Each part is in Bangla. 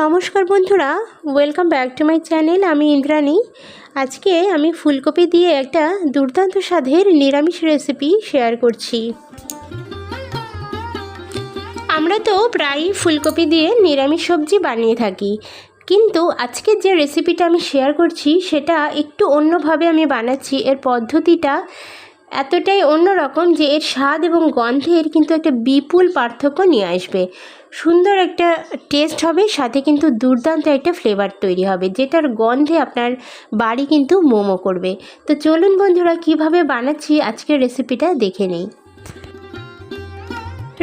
নমস্কার বন্ধুরা welcome back to my channel আমি ইন্দ্রাণী। আজকে আমি ফুলকপি দিয়ে একটা দুর্দান্ত স্বাদের নিরামিষ রেসিপি শেয়ার করছি। আমরা তো প্রায়ই ফুলকপি দিয়ে নিরামিষ সবজি বানিয়ে থাকি, কিন্তু আজকে যে রেসিপিটা আমি শেয়ার করছি, সেটা একটু অন্যভাবে আমি বানাচ্ছি। এর পদ্ধতিটা এতটাই অন্যরকম যে এর স্বাদ এবং গন্ধের কিন্তু একটা বিপুল পার্থক্য নিয়ে আসবে। সুন্দর একটা টেস্ট হবে, সাথে কিন্তু দুর্দান্ত একটা ফ্লেভার তৈরি হবে, যেটার গন্ধে আপনার বাড়ি কিন্তু মোমো করবে। তো চলুন বন্ধুরা, কীভাবে বানাচ্ছি আজকের রেসিপিটা দেখে নেই।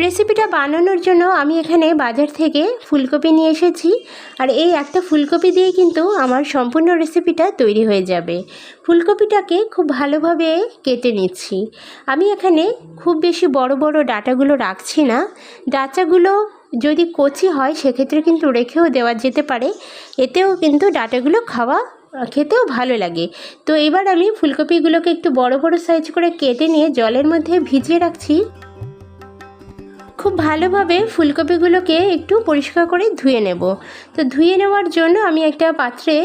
রেসিপিটা বানানোর জন্য আমি এখানে বাজার থেকে ফুলকপি নিয়ে এসেছি, আর এই একটা ফুলকপি দিয়ে কিন্তু আমার সম্পূর্ণ রেসিপিটা তৈরি হয়ে যাবে। ফুলকপিটাকে খুব ভালোভাবে কেটে নিচ্ছি। আমি এখানে খুব বেশি বড় বড় ডাটাগুলো রাখছি না, ডাটাগুলো যদি কচি হয়, সেক্ষেত্রে কিন্তু রেখেও দেওয়া যেতে পারে। এতেও কিন্তু ডাটাগুলো খাওয়া, খেতেও ভালো লাগে। তো এবার আমি ফুলকপিগুলোকে একটু বড় বড় সাইজ করে কেটে নিয়ে জলের মধ্যে ভিজিয়ে রাখছি। খুব ভালোভাবে ফুলকপিগুলোকে একটু পরিষ্কার করে ধুয়ে নেব। তো ধুয়ে নেওয়ার জন্য আমি একটা পাত্রে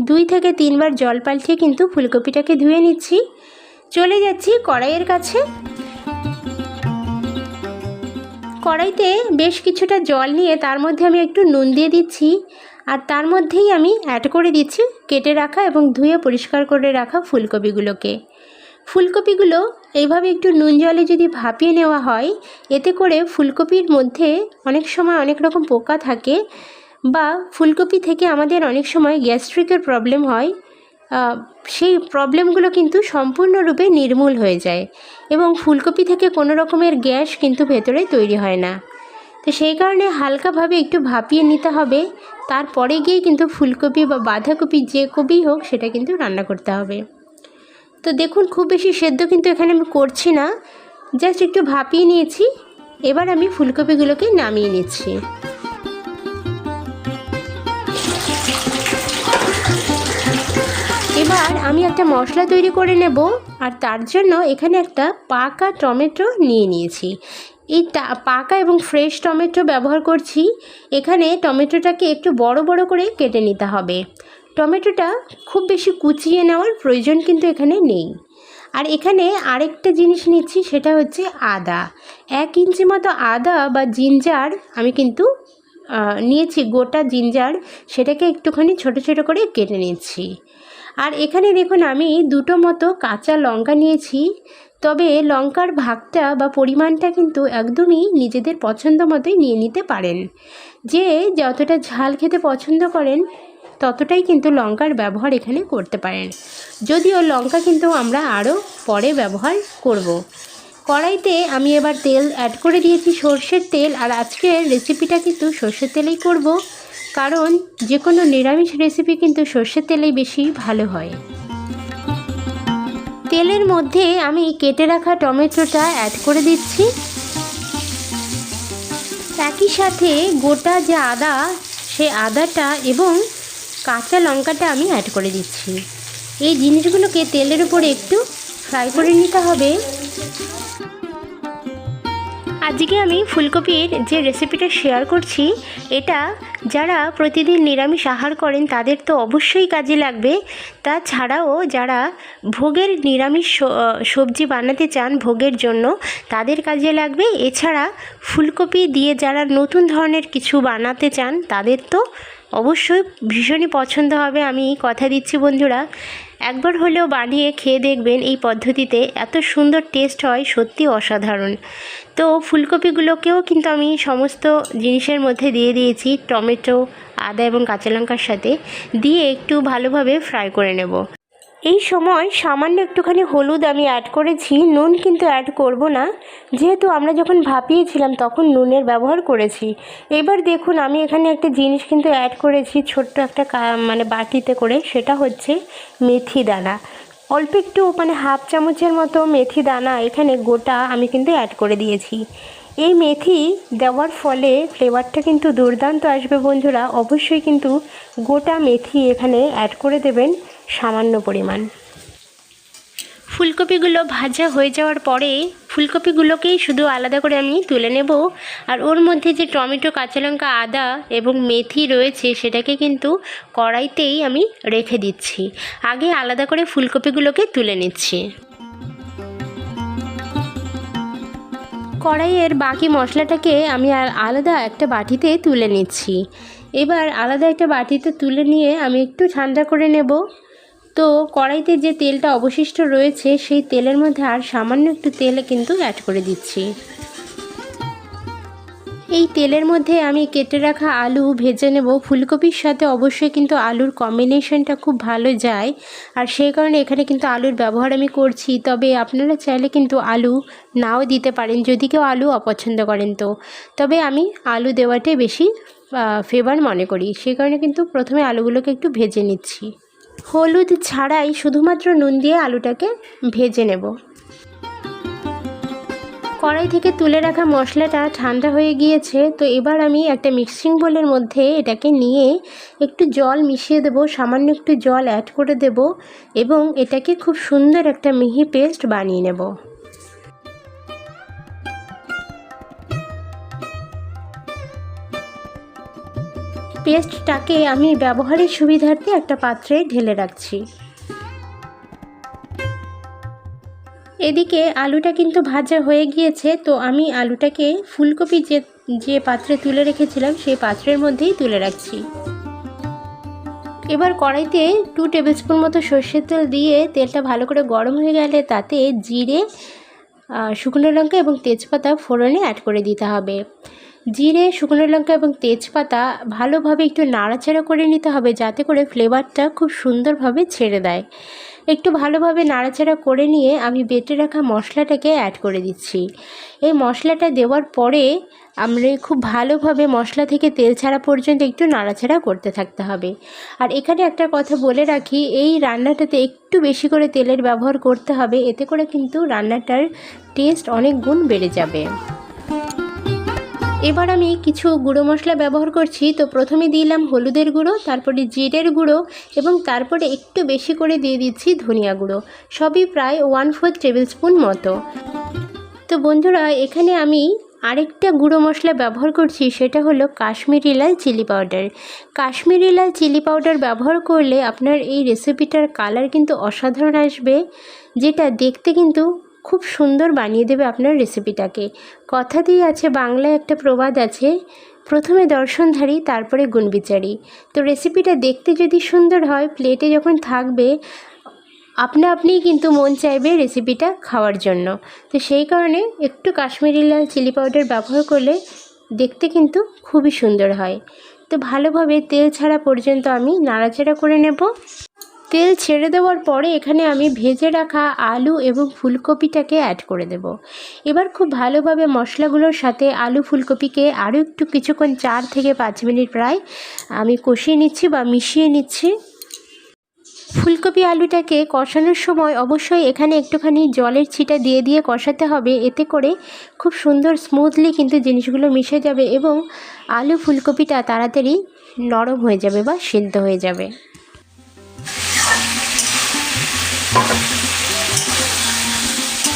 দুই থেকে তিনবার জল পাল্টে কিন্তু ফুলকপিটাকে ধুয়ে নিচ্ছি। চলে যাচ্ছি কড়াইয়ের কাছে। কড়াইতে বেশ কিছুটা জল নিয়ে তার মধ্যে আমি একটু নুন দিয়ে দিচ্ছি আর তার মধ্যেই আমি অ্যাড করে দিচ্ছি কেটে রাখা এবং ধুয়ে পরিষ্কার করে রাখা ফুলকপিগুলোকে। ফুলকপিগুলো এইভাবে একটু নুন জলে যদি ভাপিয়ে নেওয়া হয়, এতে করে ফুলকপির মধ্যে অনেক সময় অনেক রকম পোকা থাকে বা ফুলকপি থেকে আমাদের অনেক সময় গ্যাস্ট্রিকের প্রবলেম হয়। সেই প্রবলেমগুলো কিন্তু সম্পূর্ণরূপে নির্মূল হয়ে যায় এবং ফুলকপি থেকে কোনো রকমের গ্যাস কিন্তু ভেতরে তৈরি হয় না। তো সেই কারণে হালকাভাবে একটু ভাপিয়ে নিতে হবে, তারপরে গিয়ে কিন্তু ফুলকপি বা বাঁধাকপি যে কপি হোক সেটা কিন্তু রান্না করতে হবে। তো দেখুন, খুব বেশি সেদ্ধ কিন্তু এখানে আমি করছি না, জাস্ট একটু ভাপিয়ে নিয়েছি, এবার আমি ফুলকপিগুলোকে নামিয়ে নিচ্ছি। এবার আমি একটা মশলা তৈরি করে নেব, আর তার জন্য এখানে একটা পাকা টমেটো নিয়ে নিয়েছি। এই পাকা এবং ফ্রেশ টমেটো ব্যবহার করছি। এখানে টমেটোটাকে একটু বড় বড় করে কেটে নিতে হবে। টমেটোটা খুব বেশি কুচিয়ে নেওয়ার প্রয়োজন কিন্তু এখানে নেই। আর এখানে আরেকটা জিনিস নিচ্ছি, সেটা হচ্ছে আদা। এক ইঞ্চি মতো আদা বা জিঞ্জার আমি কিন্তু নিয়েছি, গোটা জিঞ্জার, সেটাকে একটুখানি ছোট ছোট করে কেটে নিচ্ছি। আর এখানে দেখুন আমি দুটো মতো কাঁচা লঙ্কা নিয়েছি। তবে লঙ্কার ভাগটা বা পরিমাণটা কিন্তু একদমই নিজেদের পছন্দ মতোই নিয়ে নিতে পারেন। যে যতটা ঝাল খেতে পছন্দ করেন, ততটাই কিন্তু লঙ্কার ব্যবহার এখানে করতে পারেন। যদিও লঙ্কা কিন্তু আমরা আরও পরে ব্যবহার করব। কড়াইতে আমি এবার তেল অ্যাড করে দিয়েছি সর্ষের তেল। আর আজকের রেসিপিটা কিন্তু সর্ষের তেলেই করব। কারণ যে কোনো নিরামিষ রেসিপি কিন্তু সর্ষের তেলেই বেশি ভালো হয়। তেলের মধ্যে আমি কেটে রাখা টমেটোটা অ্যাড করে দিচ্ছি। একই সাথে গোটা যে আদা, সে আদাটা এবং কাঁচা লঙ্কাটা আমি অ্যাড করে দিচ্ছি। এই জিনিসগুলোকে তেলের উপরে একটু ফ্রাই করে নিতে হবে। আজকে আমি ফুলকপির যে রেসিপিটা শেয়ার করছি, এটা যারা প্রতিদিন নিরামিষ আহার করেন, তাদের তো অবশ্যই কাজে লাগবে। তাছাড়াও যারা ভোগের নিরামিষ সবজি বানাতে চান ভোগের জন্য, তাদের কাজে লাগবে। এছাড়া ফুলকপি দিয়ে যারা নতুন ধরনের কিছু বানাতে চান, তাদের তো অবশ্যই ভীষণই পছন্দ হবে। আমি কথা দিচ্ছি বন্ধুরা। একবার হলেও বানিয়ে খেয়ে দেখবেন এই পদ্ধতিতে এত সুন্দর টেস্ট হয় সত্যি অসাধারণ। তো ফুলকপিগুলোকেও কিন্তু আমি সমস্ত জিনিসের মধ্যে দিয়ে দিয়েছি, টমেটো, আদা এবং কাঁচা লঙ্কার সাথে। দিয়ে একটু ভালোভাবে ফ্রাই করে নেব। এই সময় সামান্য একটুখানি হলুদ আমি অ্যাড করেছি, নুন কিন্তু অ্যাড করব না। যেহেতু আমরা যখন ভাপিয়েছিলাম তখন নুনের ব্যবহার করেছি। এবার দেখুন আমি এখানে একটা জিনিস কিন্তু অ্যাড করেছি, ছোট্ট একটা মানে বাটিতে করে, সেটা হচ্ছে মেথি দানা। অল্প একটু মানে হাফ চামচের মতো মেথি দানা এখানে গোটা আমি কিন্তু অ্যাড করে দিয়েছি। এই মেথি দেওয়ার ফলে ফ্লেভারটা কিন্তু দুর্দান্ত আসবে বন্ধুরা। অবশ্যই কিন্তু গোটা মেথি এখানে অ্যাড করে দেবেন। সামান্য পরিমাণ। ফুলকপিগুলো ভাজা হয়ে যাওয়ার পরে ফুলকপিগুলোকেই শুধু আলাদা করে আমি তুলে নেব। আর ওর মধ্যে যে টমেটো, কাঁচা লঙ্কা, আদা এবং মেথি রয়েছে সেটাকে কিন্তু কড়াইতেই আমি রেখে দিচ্ছি। আগে আলাদা করে ফুলকপিগুলোকে তুলে নিচ্ছি। কড়াইয়ের বাকি মশলাটাকে আমি আর আলাদা একটা বাটিতে তুলে নিচ্ছি। এবার আলাদা একটা বাটিতে তুলে নিয়ে আমি একটু ঠান্ডা করে নেব। তো কড়াইতে যে তেলটা অবশিষ্ট রয়েছে, সেই তেলের মধ্যে আর সামান্য একটু তেল কিন্তু অ্যাড করে দিচ্ছি। এই তেলের মধ্যে আমি কেটে রাখা আলু ভেজে নেব। ফুলকপির সাথে অবশ্যই কিন্তু আলুর কম্বিনেশনটা খুব ভালো যায়। আর সেই কারণে এখানে কিন্তু আলুর ব্যবহার আমি করছি। তবে আপনারা চাইলে কিন্তু আলু নাও দিতে পারেন, যদি কেউ আলু অপছন্দ করেন তো। তবে আমি আলু দেওয়াটাই বেশি ফেভার মনে করি। সেই কারণে কিন্তু প্রথমে আলুগুলোকে একটু ভেজে নিচ্ছি। হলুদ ছাড়াই শুধুমাত্র নুন দিয়ে আলুটাকে ভেজে নেব। কড়াই থেকে তুলে রাখা মশলাটা ঠান্ডা হয়ে গিয়েছে, তো এবার আমি একটা মিক্সিং বোলের মধ্যে এটাকে নিয়ে একটু জল মিশিয়ে দেব, সামান্য একটু জল অ্যাড করে দেব এবং এটাকে খুব সুন্দর একটা মিহি পেস্ট বানিয়ে নেব। পেস্টটাকে আমি ব্যবহারের সুবিধার্থে একটা পাত্রে ঢেলে রাখছি। এদিকে আলুটা কিন্তু ভাজা হয়ে গিয়েছে, তো আমি আলুটাকে ফুলকপি যে যে পাত্রে তুলে রেখেছিলাম, সেই পাত্রের মধ্যেই তুলে রাখছি। এবার কড়াইতে টু টেবিল স্পুন মতো সর্ষের তেল দিয়ে তেলটা ভালো করে গরম হয়ে গেলে তাতে জিরে শুকনো লঙ্কা এবং তেজপাতা ফোড়নে অ্যাড করে দিতে হবে। জিরে, শুকনো লঙ্কা এবং তেজপাতা ভালোভাবে একটু নাড়াচাড়া করে নিতে হবে যাতে করে ফ্লেভারটা খুব সুন্দরভাবে ছেড়ে দেয়। একটু ভালোভাবে নাড়াচাড়া করে নিয়ে আমি বেটে রাখা মশলাটাকে অ্যাড করে দিচ্ছি। এই মশলাটা দেওয়ার পরে আমরা খুব ভালোভাবে মশলা থেকে তেল ছাড়া পর্যন্ত একটু নাড়াচাড়া করতে থাকতে হবে। আর এখানে একটা কথা বলে রাখি, এই রান্নাটাতে একটু বেশি করে তেলের ব্যবহার করতে হবে, এতে করে কিন্তু রান্নাটার টেস্ট অনেক গুণ বেড়ে যাবে। এবার আমি কিছু গুঁড়ো মশলা ব্যবহার করছি। তো প্রথমে দিলাম হলুদের গুঁড়ো, তারপরে জিরের গুঁড়ো এবং তারপরে একটু বেশি করে দিয়ে দিচ্ছি ধনিয়া গুঁড়ো। সবই প্রায় ওয়ান ফোর টেবিল স্পুন মতো। তো বন্ধুরা, এখানে আমি আরেকটা গুঁড়ো মশলা ব্যবহার করছি, সেটা হলো কাশ্মীরি লাল চিলি পাউডার। কাশ্মীরি লাল চিলি পাউডার ব্যবহার করলে আপনার এই রেসিপিটার কালার কিন্তু অসাধারণ আসবে, যেটা দেখতে কিন্তু খুব সুন্দর বানিয়ে দেবে আপনার রেসিপিটাকে কথাতেই আছে, বাংলায় একটা প্রবাদ আছে, প্রথমে দর্শনধারী, তারপরে গুণবিচারী। তো রেসিপিটা দেখতে যদি সুন্দর হয় প্লেটে যখন থাকবে, আপনা আপনিই কিন্তু মন চাইবে রেসিপিটা খাওয়ার জন্য। তো সেই কারণে একটু কাশ্মীরি লাল চিলি পাউডার ব্যবহার করলে দেখতে কিন্তু খুবই সুন্দর হয়। তো ভালোভাবে তেল ছাড়া পর্যন্ত আমি নাড়াচাড়া করে নেব। তেল ছেড়ে দেওয়ার পরে এখানে আমি ভেজে রাখা আলু এবং ফুলকপিটাকে অ্যাড করে দেব। এবার খুব ভালোভাবে মশলাগুলোর সাথে আলু ফুলকপিকে আরও একটু কিছুক্ষণ চার থেকে পাঁচ মিনিট প্রায় আমি কষিয়ে নিচ্ছি বা মিশিয়ে নিচ্ছি। ফুলকপি আলুটাকে কষানোর সময় অবশ্যই এখানে একটুখানি জলের ছিটা দিয়ে দিয়ে কষাতে হবে। এতে করে খুব সুন্দর স্মুথলি কিন্তু জিনিসগুলো মিশে যাবে এবং আলু ফুলকপিটা তাড়াতাড়ি নরম হয়ে যাবে বা সিদ্ধ হয়ে যাবে।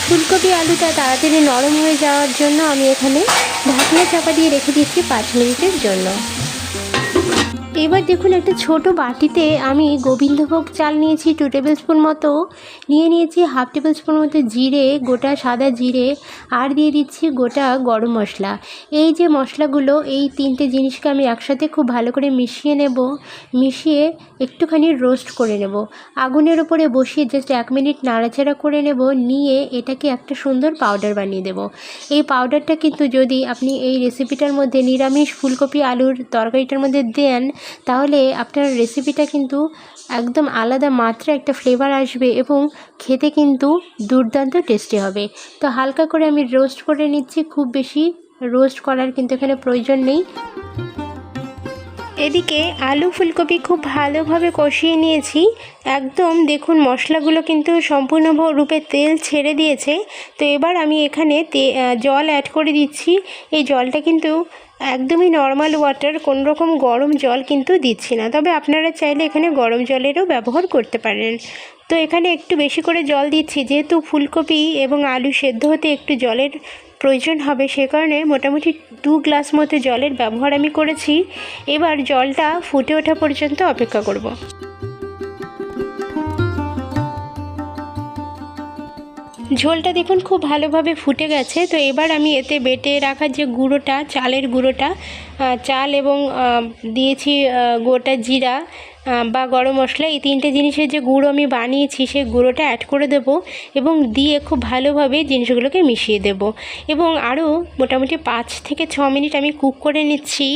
ফুলকপি আলুটা তাড়াতাড়ি নরম হয়ে যাওয়ার জন্য আমি এখানে ঢাকনা চাপা দিয়ে রেখে দিচ্ছি পাঁচ মিনিটের জন্য। এবার দেখুন একটা ছোট বাটিতে আমি গোবিন্দভোগ চাল নিয়েছি টু টেবিল স্পুন মতো। নিয়ে নিয়েছি হাফ টেবিল স্পুন মতো জিরে, গোটা সাদা জিরে, আর দিয়ে দিচ্ছি গোটা গরম মশলা। এই যে মশলাগুলো, এই তিনটে জিনিসকে আমি একসাথে খুব ভালো করে মিশিয়ে নেব। মিশিয়ে একটুখানি রোস্ট করে নেব। আগুনের ওপরে বসিয়ে জাস্ট এক মিনিট নাড়াচাড়া করে নেব। নিয়ে এটাকে একটা সুন্দর পাউডার বানিয়ে দেব। এই পাউডারটা কিন্তু যদি আপনি এই রেসিপিটার মধ্যে নিরামিষ ফুলকপি আলুর তরকারিটার মধ্যে দেন তাহলে আপনার রেসিপিটা কিন্তু একদম আলাদা মাত্রা একটা ফ্লেভার আসবে এবং খেতে কিন্তু দুর্দান্ত টেস্টি হবে। তো হালকা করে আমি রোস্ট করে নিচ্ছি, খুব বেশি রোস্ট করার কিন্তু এখানে প্রয়োজন নেই। এদিকে আলু ফুলকপি খুব ভালোভাবে কষিয়ে নিয়েছি। একদম দেখুন মশলাগুলো কিন্তু সম্পূর্ণ রূপে তেল ছেড়ে দিয়েছে। তো এবার আমি এখানে জল অ্যাড করে দিচ্ছি। এই জলটা কিন্তু একদমই নর্মাল ওয়াটার কোন রকম গরম জল কিন্তু দিচ্ছি না। তবে আপনারা চাইলে এখানে গরম জলেরও ব্যবহার করতে পারেন। তো এখানে একটু বেশি করে জল দিচ্ছি, যেহেতু ফুলকপি এবং আলু সেদ্ধ হতে একটু জলের প্রয়োজন হবে, সে কারণে মোটামুটি দু গ্লাস মতো জলের ব্যবহার আমি করেছি। এবার জলটা ফুটে ওঠা পর্যন্ত অপেক্ষা করব। ঝোলটা দেখুন খুব ভালোভাবে ফুটে গেছে। তো এবার আমি এতে বেটে রাখা যে গুঁড়োটা, চালের গুঁড়োটা চাল এবং দিয়েছি গোটা জিরা বা গরম মশলা। এই তিনটে জিনিসের যে গুঁড়ো আমি বানিয়েছি, সেই গুঁড়োটা অ্যাড করে দেব এবং দিয়ে খুব ভালোভাবে জিনিসগুলোকে মিশিয়ে দেব। এবং আরও মোটামুটি পাঁচ থেকে ছ মিনিট আমি কুক করে নিচ্ছি।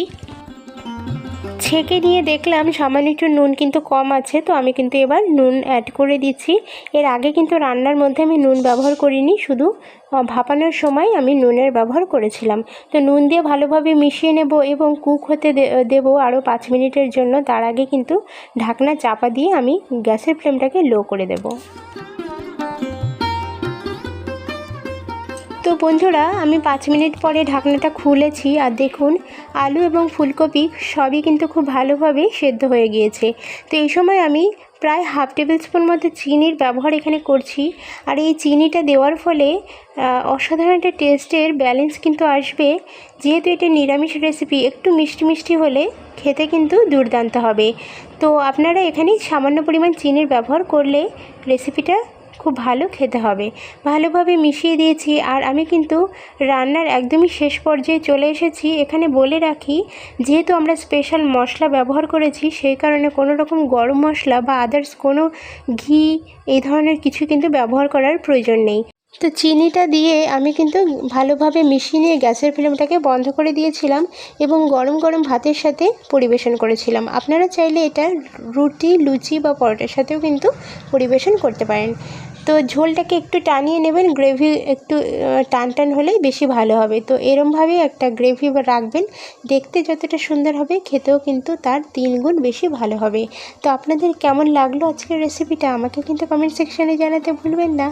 ছেঁকে নিয়ে দেখলাম সামান্য একটু নুন কিন্তু কম আছে, তো আমি কিন্তু এবার নুন অ্যাড করে দিচ্ছি। এর আগে কিন্তু রান্নার মধ্যে আমি নুন ব্যবহার করিনি, শুধু ভাপানোর সময় আমি নুনের ব্যবহার করেছিলাম। তো নুন দিয়ে ভালোভাবে মিশিয়ে নেব এবং কুক হতে দেবো আরও পাঁচ মিনিটের জন্য। তার আগে কিন্তু ঢাকনা চাপা দিয়ে আমি গ্যাসের ফ্লেমটাকে লো করে দেবো। তো বন্ধুরা, আমি পাঁচ মিনিট পরে ঢাকনাটা খুলেছি আর দেখুন, আলু এবং ফুলকপি সবই কিন্তু খুব ভালোভাবে সেদ্ধ হয়ে গিয়েছে। তো এই সময় আমি প্রায় হাফ টেবিল স্পুন মতো চিনির ব্যবহার এখানে করছি আর এই চিনিটা দেওয়ার ফলে অসাধারণ একটা টেস্টের ব্যালেন্স কিন্তু আসবে। যেহেতু এটা নিরামিষ রেসিপি, একটু মিষ্টি মিষ্টি হলে খেতে কিন্তু দুর্দান্ত হবে। তো আপনারা এখানে সামান্য পরিমাণ চিনির ব্যবহার করলে রেসিপিটা খুব ভালো খেতে হবে। ভালোভাবে মিশিয়ে দিয়েছি আর আমি কিন্তু রান্নার একদমই শেষ পর্যায়ে চলে এসেছি। এখানে বলে রাখি, যেহেতু আমরা স্পেশাল মশলা ব্যবহার করেছি, সেই কারণে কোনো রকম গরম মশলা বা আদার্স কোনো ঘি, এই ধরনের কিছু কিন্তু ব্যবহার করার প্রয়োজন নেই। তো চিনিটা দিয়ে আমি কিন্তু ভালোভাবে মিশিয়ে নিয়ে গ্যাসের ফ্লেমটাকে বন্ধ করে দিয়েছিলাম এবং গরম গরম ভাতের সাথে পরিবেশন করেছিলাম। আপনারা চাইলে এটা রুটি, লুচি বা পরোটার সাথেও কিন্তু পরিবেশন করতে পারেন। তো ঝোলটাকে একটু টানিয়ে নেবেন গ্রেভি একটু টান টান হলেই বেশি ভালো হবে। তো এরমভাবে একটা গ্রেভি রাখবেন, দেখতে যতটা সুন্দর হবে, খেতেও কিন্তু তার তিন গুণ বেশি ভালো হবে। তো আপনাদের কেমন লাগল আজকের রেসিপিটা আমাকে কিন্তু কমেন্ট সেকশানে জানাতে ভুলবেন না।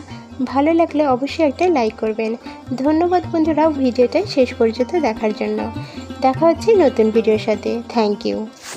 ভালো লাগলে অবশ্যই একটা লাইক করবেন। ধন্যবাদ বন্ধুরা ভিডিওটা শেষ পর্যন্ত দেখার জন্য। দেখা হচ্ছে নতুন ভিডিওর সাথে। Thank you